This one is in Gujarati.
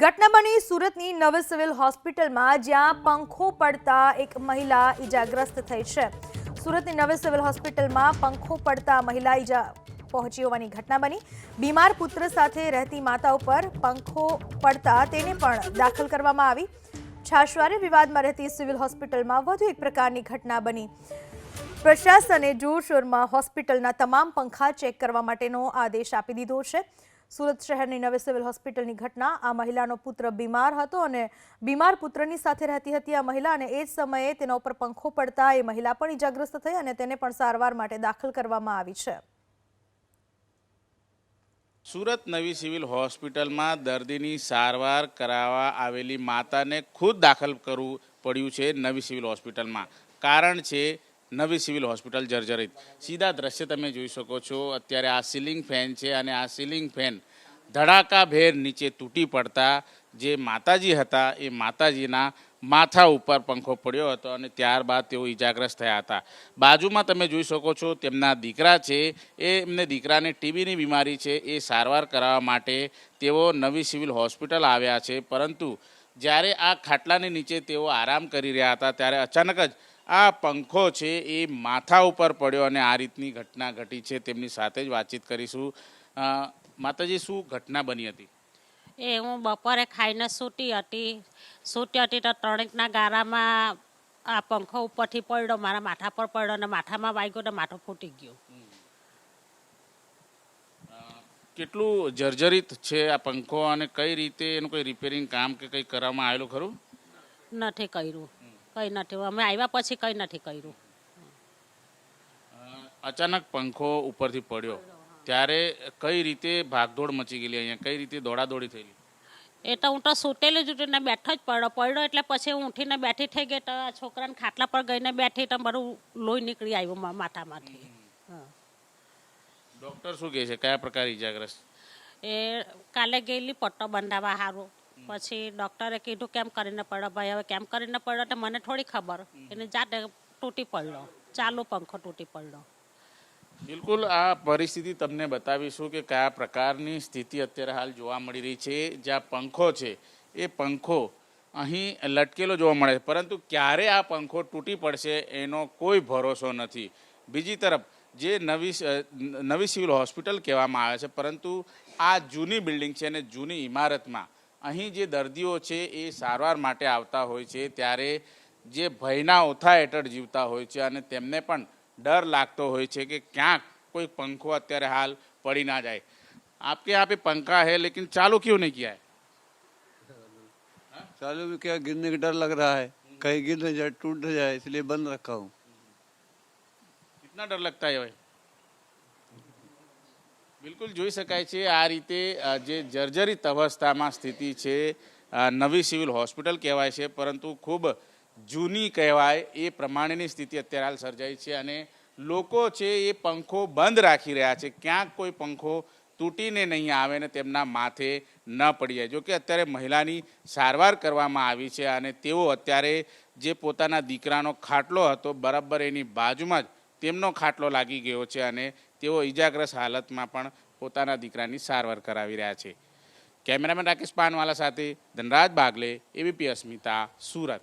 ઘટના બની સુરતની નવી સિવિલ હોસ્પિટલમાં જ્યાં પંખો પડતા એક મહિલા ઈજાગ્રસ્ત થઈ છે. સુરતની નવી સિવિલ હોસ્પિટલમાં પંખો પડતા મહિલા ઈજા પહોંચી હોવાની ઘટના બની. બીમાર પુત્ર સાથે રહેતી માતા ઉપર પંખો પડતા તેને પણ દાખલ કરવામાં આવી. છાશવારે વિવાદમાં રહેતી સિવિલ હોસ્પિટલમાં વધુ એક પ્રકારની ઘટના બની. પ્રશાસને જોરશોરમાં હોસ્પિટલના તમામ પંખા ચેક કરવા માટેનો આદેશ આપી દીધો છે. સુરત શહેરની નવી સિવિલ હોસ્પિટલની ઘટના. આ મહિલાનો પુત્ર બીમાર હતો અને બીમાર પુત્રની સાથે રહેતી હતી આ મહિલા અને એ જ સમયે તેના ઉપર પંખો પડતા એ મહિલા પણ ઈજાગ્રસ્ત થઈ અને તેને પણ સારવાર માટે દાખલ કરવામાં આવી છે. સુરત નવી સિવિલ હોસ્પિટલમાં દર્દીની સારવાર કરાવવા આવેલી માતાને ખુદ દાખલ કરવું પડ્યું છે નવી સિવિલ હોસ્પિટલમાં. કારણ છે નવી સિવિલ હોસ્પિટલ જર્જરિત. સીધા દ્રશ્ય તમે જોઈ શકો છો. અત્યારે આ સીલિંગ ફેન છે અને આ સીલિંગ ફેન ધડાકાભેર નીચે તૂટી પડતા જે માતાજી હતા, એ માતાજીના માથા ઉપર પંખો પડ્યો હતો અને ત્યારબાદ તેઓ ઈજાગ્રસ્ત થયા હતા. બાજુમાં તમે જોઈ શકો છો તેમના દીકરા છે. એ એમને દીકરાને ટીબીની બીમારી છે. એ સારવાર કરાવવા માટે તેઓ નવી સિવિલ હોસ્પિટલ આવ્યા છે. પરંતુ જ્યારે આ ખાટલાની નીચે તેઓ આરામ કરી રહ્યા હતા ત્યારે અચાનક જ આ પંખો છે એ માથા ઉપર પડ્યો અને આ રીતની ઘટના ઘટી છે. તેમની સાથે જ વાતચીત કરીશું. માતાજી શું ઘટના બની હતી? એ હું બપોરે ખાઈને સૂતી હતી. સૂતી હતી તો ત્રણેકના ગારામાં આ પંખો ઉપરથી પડ્યો મારા માથા પર પડ્યો અને માથામાં વાગ્યો તો માથું ફૂટી ગયું. કેટલું જર્જરિત છે આ પંખો અને કઈ રીતે એનું કોઈ રિપેરિંગ કામ કે કંઈ કરવામાં આવેલું ખરું? નથી કર્યું. કંઈ નથી. અમે આવ્યા પછી કંઈ નથી કર્યું. અચાનક પંખો ઉપરથી પડ્યો. ત્યારે કઈ રીતે ભાગદોડ મચી ગયેલી અહીંયા? કઈ રીતે દોડાદોડી થયેલી? એ તો હું તો સૂટેલી જ ઉઠીને બેઠો જ પડ્યો. પડ્યો એટલે પછી હું ઉઠીને બેઠી થઈ ગઈ. તો આ છોકરાને ખાટલા પર ગઈને બેઠી તો મારું લોહી નીકળી આવ્યું માથામાંથી. હા. ડૉક્ટર શું કહે છે? કયા પ્રકાર ઈજાગ્રસ્ત એ કાલે ગયેલી પટ્ટો બંધાવા સારું પછી ડૉક્ટરે કીધું કેમ કરીને પડ્યો ભાઈ? હવે કેમ કરીને પડ્યો? તો મને થોડી ખબર. એને જાતે તૂટી પડ્યો. ચાલુ પંખો તૂટી પડ્યો. બિલકુલ આ પરિસ્થિતિ તમને બતાવીશું કે કયા પ્રકારની સ્થિતિ અત્યારે હાલ જોવા મળી રહી છે. જ્યાં પંખો છે એ પંખો અહીં લટકેલો જોવા મળે છે. પરંતુ ક્યારે આ પંખો તૂટી પડશે એનો કોઈ ભરોસો નથી. બીજી તરફ જે નવી સ- નવી સિવિલ હોસ્પિટલ કહેવામાં આવે છે પરંતુ આ જૂની બિલ્ડિંગ છે અને જૂની ઇમારતમાં અહીં જે દર્દીઓ છે એ સારવાર માટે આવતા હોય છે ત્યારે જે ભયના ઓથા હેઠળ જીવતા હોય છે અને તેમને પણ ડર લાગતો હોય છે કે ક્યાંક કોઈ પંખો અત્યારે હાલ પડી ના જાય आपके यहाँ पे पंखा है लेकिन चालू क्यों नहीं किया है चालू में क्या गिरने का डर लग रहा है कहीं गिर न जाए टूट न जाए इसलिए बंद रखा हूँ આપના ડર લગતા હોય. બિલકુલ જોઈ શકાય છે આ રીતે જે જર્જરિત અવસ્થામાં સ્થિતિ છે નવી સિવિલ હોસ્પિટલ કહેવાય છે, પરંતુ ખૂબ જૂની કહેવાય એ પ્રમાણેની સ્થિતિ અત્યારે હાલ સર્જાય છે અને લોકો છે એ પંખો બંધ રાખી રહ્યા છે. ક્યાંક કોઈ પંખો તૂટીને નહીં આવે ને તેમના માથે ન પડી જાય. જોકે અત્યારે મહિલાની સારવાર કરવામાં આવી છે અને તેઓ અત્યારે જે પોતાના દીકરાનો ખાટલો હતો, બરાબર એની બાજુમાં જ તેમનો ખાટલો લાગી ગયો છે અને તેઓ ઈજાગ્રસ્ત હાલતમાં પણ પોતાના દીકરાની સારવાર કરાવી રહ્યા છે. કેમેરામેન રાકેશ પાનવાલા સાથે ધનરાજ બાગલે એબીપી અસ્મિતા, સુરત.